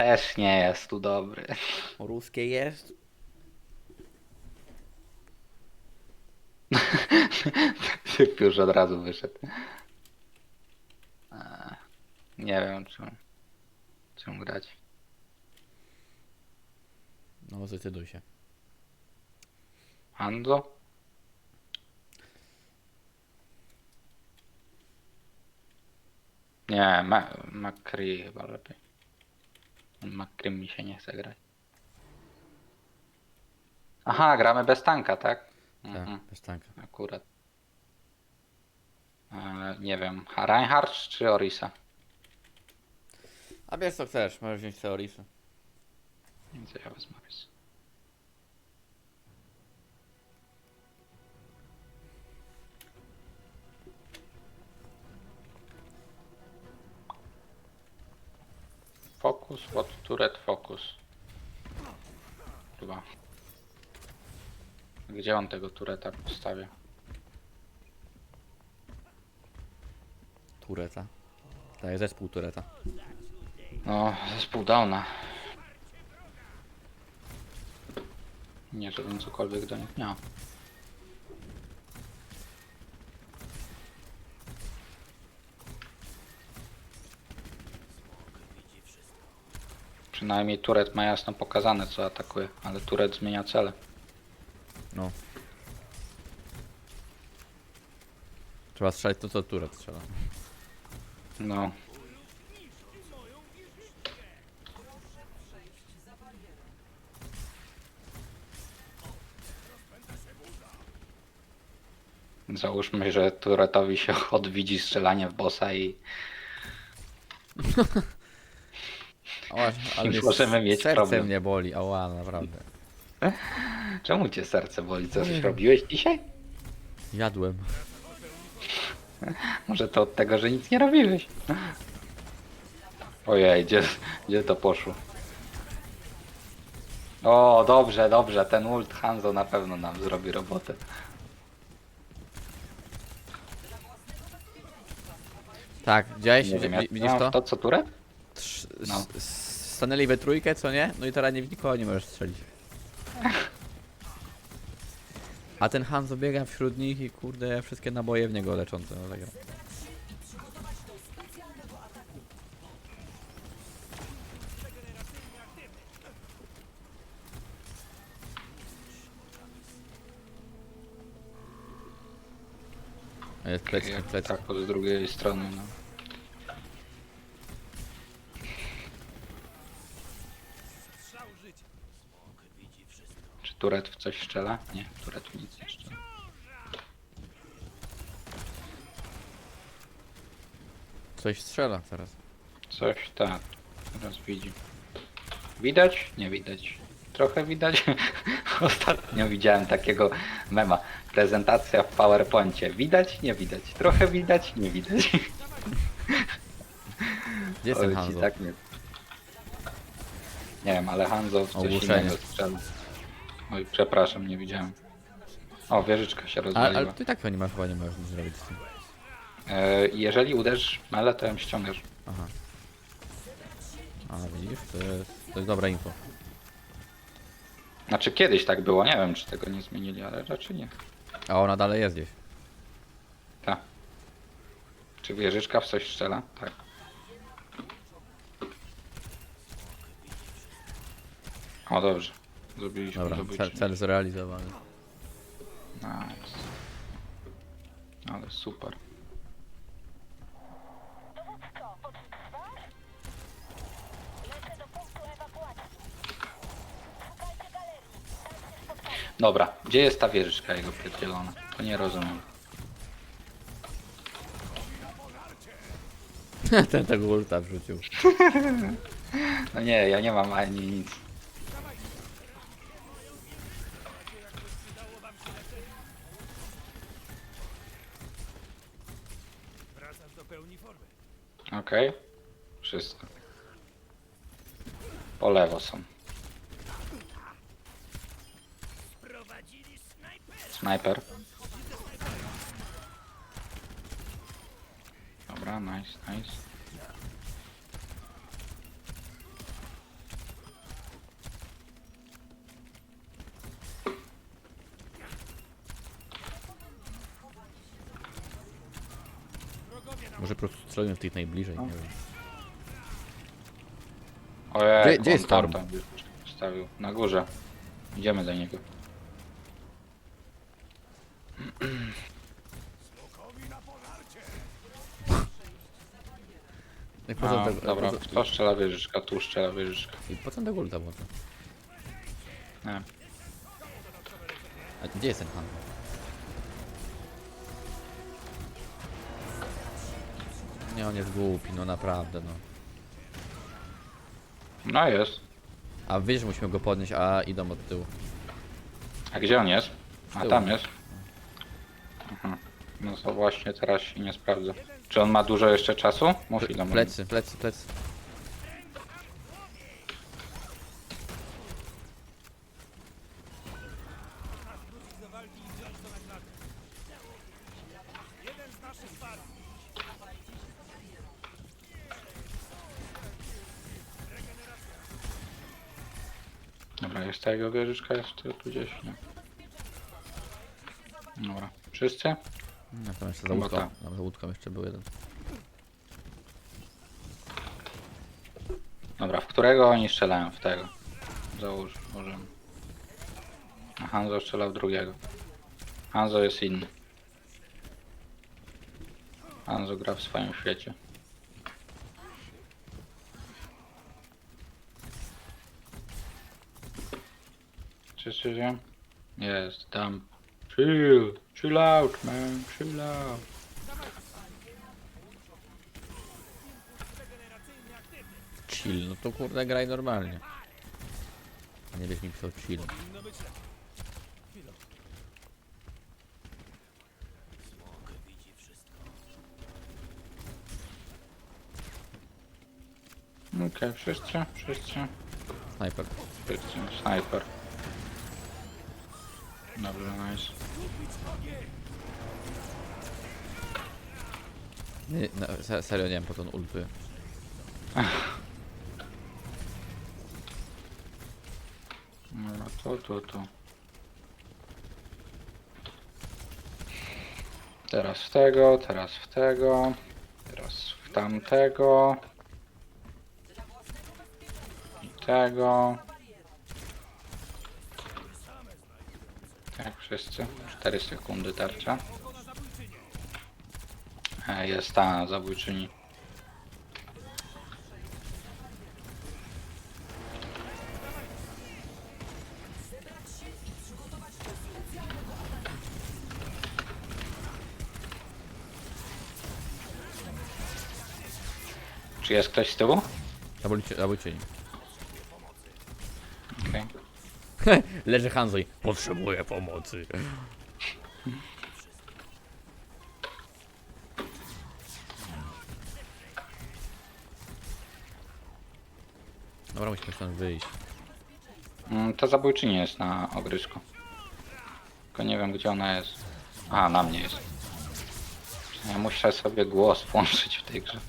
Też nie jest tu dobry. Ruskie jest? Typ już od razu wyszedł. Eee, Nie wiem, czym, czym grać. No zdecyduj się. Hanzo? Nie, Ma- McCree chyba lepiej. McCree mi się nie chce grać. Aha, gramy bez tanka, tak? Tak, Mhm, bez tanka. akurat. E, nie wiem, a Reinhardt czy Orisa? A wiesz co chcesz, możesz wziąć Teorisy. Więc ja wezmę Orisa. Fokus, what turret, fokus. Chyba. Gdzie on tego tureta postawia? Tureta. Tak, zespół Tureta. No, zespół Downa. Nie, żebym cokolwiek do nich miał. Przynajmniej turet ma jasno pokazane co atakuje, ale turet zmienia cele. No. Trzeba strzelać to, co Turet strzela. No. Załóżmy, że Turetowi się odwidzi strzelanie w bossa i O, ale mnie możemy mieć serce problem. mnie boli, ała, naprawdę. czemu cię serce boli? Coś robiłeś dzisiaj? Jadłem. Może to od tego, że nic nie robiłeś. Ojej, gdzie, gdzie to poszło? O, dobrze, dobrze, ten ult Hanzo na pewno nam zrobi robotę. Tak, widziałeś? Nie wiem, Widzisz mam to? to co? Trz- No. s- Stanęli we trójkę, co nie? No i teraz nie, nikogo nie możesz strzelić. A ten Hanzo biega wśród nich i kurde, wszystkie naboje w niego leczące. No, tak. Jest plecki, Jak plecki. tak z drugiej strony, no. Turet w coś strzela? Nie, turet w nic nie strzela. Coś strzela teraz. Coś tak, teraz widzi. Widać? Nie widać. Trochę widać. Ostatnio widziałem takiego mema. Prezentacja w PowerPoincie. Widać? Nie widać. Trochę widać? Nie widać. Gdzie jest Oj, ten ci Hanzo? Tak nie... nie wiem, ale Hanzo w coś Ogłuszenie. innego strzela. Oj, przepraszam, nie widziałem. O, wieżyczka się Ale, rozwaliła. ale ty tak nie masz, chyba nie możesz nic zrobić z tym. E, jeżeli uderzysz mele, to ją ściągasz. Aha. A widzisz, to jest, to jest dobra info. Znaczy kiedyś tak było, nie wiem czy tego nie zmienili, ale raczej nie. A ona dalej jest gdzieś. Tak. Czy wieżyczka w coś strzela? Tak. O, dobrze. Zrobiliśmy Dobra, cel, cel zrealizowany. Nice. Ale super. Dobra, gdzie jest ta wieżyczka jego pierdzielona? To nie rozumiem. Ten tego ulta wrzucił. No nie, ja nie mam ani nic. Okej. Wszystko. Po lewo są. Snajper. Dobra, nice, nice. Po strzelimy w tych najbliżej, No. nie wiem. Ojej, Gdzie- gdzie jest Storm? Stawił na górze. Idziemy do niego. Jak A, początek, dobra, po, to strzela wieżyczka, tu strzela wieżyczka. I początek ulta może. Nie. A gdzie jest ten Han? Nie, on jest głupi, no naprawdę, no. No jest. A wiesz, że musimy go podnieść, a idą od tyłu. A gdzie on jest? A tyłu. tam jest. Aha. No to właśnie teraz się nie sprawdza. Czy on ma dużo jeszcze czasu? Mów ile ma. Plecy, plecy, plecy. Dobra, jest ta jego wieżyczka jeszcze tu gdzieś, nie? Dobra. Wszyscy? No, tam jeszcze za Chyba łódką. tak. Tam za łódką jeszcze był jeden. Dobra, w którego oni strzelają? W tego. Załóż, możemy. A Hanzo strzela w drugiego. Hanzo jest inny. Hanzo gra w swoim świecie. Czy żyje? Jest, tam. Chill, chill out, man, chill out. Chill, no to kurde graj normalnie. A nie wiesz mi pisał chill. Okej, wszyscy, wszyscy. Sniper. Wszyscy, snajper. Dobrze, nice. Nie, no, se- serio nie wiem po co on ultuje. Dobra, to, to, to. Teraz w tego, teraz w tego, teraz w tamtego. I tego. Tak, wszyscy. 4 sekundy tarcza. E, Jest ta zabójczyni. Czy jest ktoś z tyłu? Zabójcie, zabójczyni. Okej. Leży Hanzo i potrzebuję pomocy. Dobra, musimy stąd wyjść. Mm, Ta zabójczyni jest na ogrysku. Tylko nie wiem gdzie ona jest. A, na mnie jest. Ja muszę sobie głos włączyć w tej grze.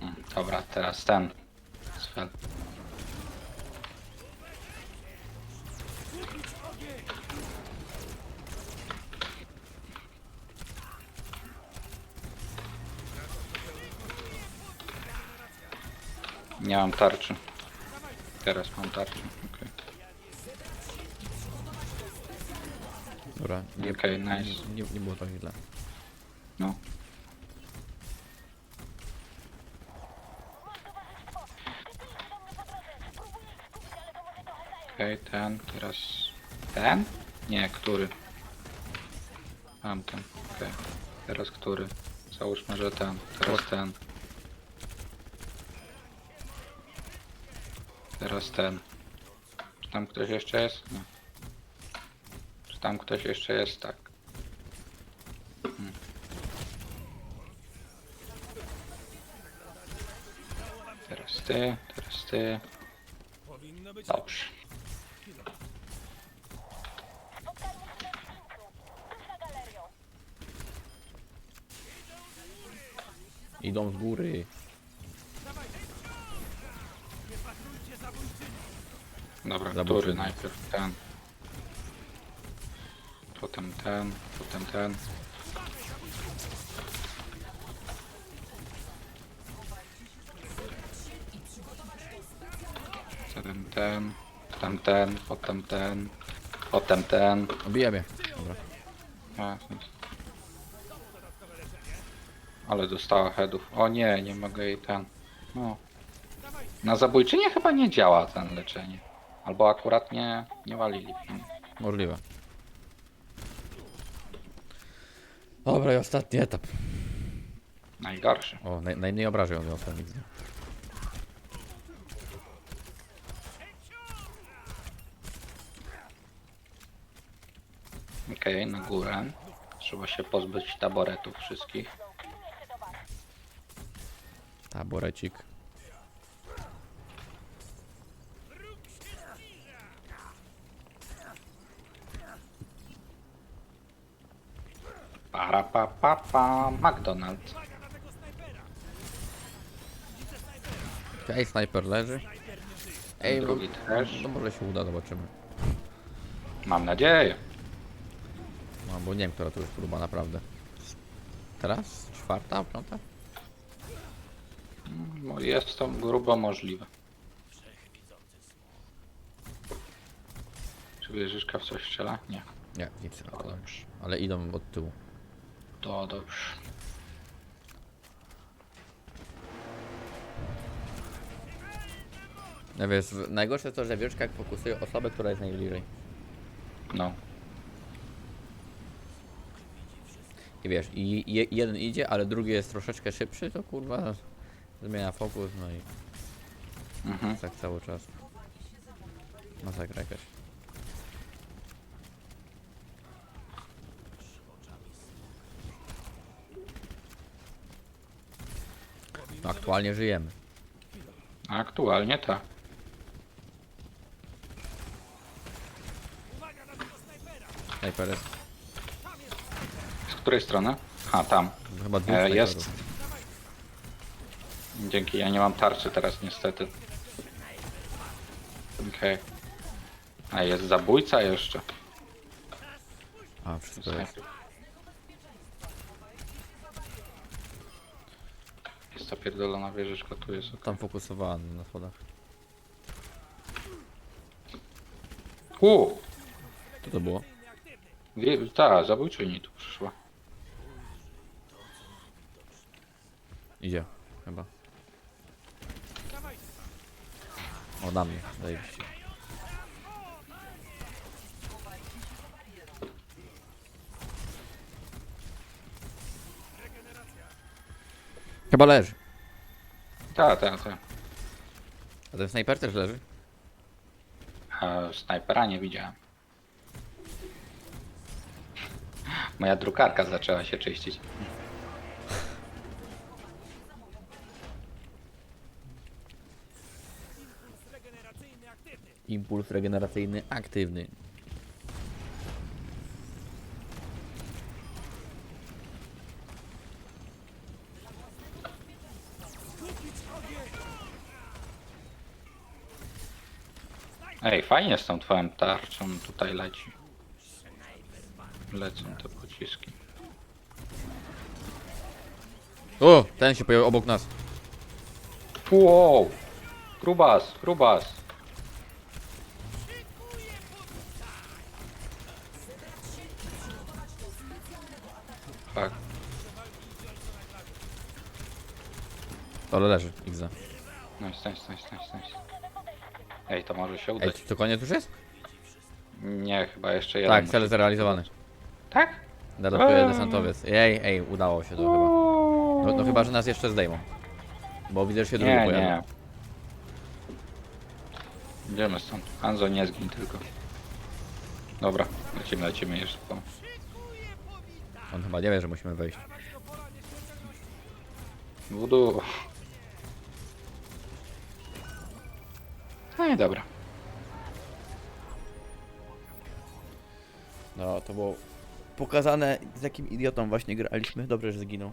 Mm, Dobra, teraz ten. Nie mam tarczy. Teraz mam tarczę. Okej, Dobra, nie, Okej, nice. nie, nie było tak źle. No. Okej, ten, teraz ten? Nie, który? Tamten, okej. Teraz który? Załóżmy, że ten. Teraz ten. Teraz ten. Czy tam ktoś jeszcze jest? Nie. Czy tam ktoś jeszcze jest? Tak. Hmm. Teraz ty, teraz ty. Dobrze. Idą z góry. Dobra, Zabójczy. który najpierw ten. Potem ten, potem ten. Potem ten, potem ten, potem ten, potem ten. Obija mnie. Dobra. A, Ale dostała headów. O nie, nie mogę jej ten. No. Na zabójczynię chyba nie działa ten leczenie. Albo akurat nie, nie walili. Możliwe. Dobra, i ostatni etap. Najgorszy. O, naj, najmniej obrażeń odniosłem nigdy. Okej, na górę. Trzeba się pozbyć taboretów wszystkich. Taborecik. Para pa pa pa McDonald's. Ej, snajper leży. Ej, Drugi też. no może się uda, zobaczymy. Mam nadzieję. No, bo nie wiem, która to już próba, naprawdę. Teraz? Czwarta? Piąta? No, Jest to grubo możliwe. Czy wieżyczka w coś strzela? Nie. Nie, nic. To dobrze. Ale idą od tyłu. To dobrze. No wiesz, w- najgorsze to, że wieczka jak fokusuje osobę, która jest najbliżej. No. I wiesz, i je, jeden idzie, ale drugi jest troszeczkę szybszy, to kurwa zmienia fokus, no i Mhm. tak cały czas. Masakra jakaś. No, aktualnie żyjemy. Aktualnie tak. Snajper jest Z której strony? A, tam. chyba dwóch E, jest. Dzięki, ja nie mam tarczy teraz niestety. Okej. A jest zabójca jeszcze. A, wszystko jest. Jest ta pierdolona wieżyczka, tu jest. Tam fokusowany na schodach. U! Co to było? Wie- Ta, zabójczyni tu przyszła. Idzie, chyba. O, na mnie, zajebiście. Chyba leży. Ta, ta, ta. A ten snajper też leży? A snajpera nie widziałem. Moja drukarka zaczęła się czyścić. Impuls regeneracyjny aktywny. Ej, fajnie z tą twoją tarczą tutaj leci. Lecą te pociski. O! Ten się pojawił obok nas. Wow! Grubas, grubas. Tak. Ale leży, Iza. Nice, nice, nice, nice, nice. Ej, to może się Ej, udać. to koniec już jest? Nie, chyba jeszcze jeden. Tak, cel zrealizowany. Tak? Dodatkowy Eee. desantowiec. Ej, ej, udało się to chyba. No, no chyba, że nas jeszcze zdejmą. Bo widzę, że się drugi Nie, pojawił. nie. Idziemy stąd. Hanzo, nie zgin tylko. Dobra, lecimy, lecimy jeszcze. po- On chyba nie wie, że musimy wejść. Budu. No i dobra. No, to było pokazane, z jakim idiotą właśnie graliśmy. Dobrze, że zginął.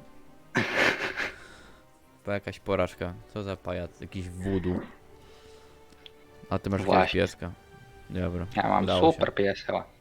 Bo jakaś porażka. Co za pajac, jakiś wudu. A ty masz jakiegoś Właśnie. pieska. Dobra. Ja mam udało się. super pieseła.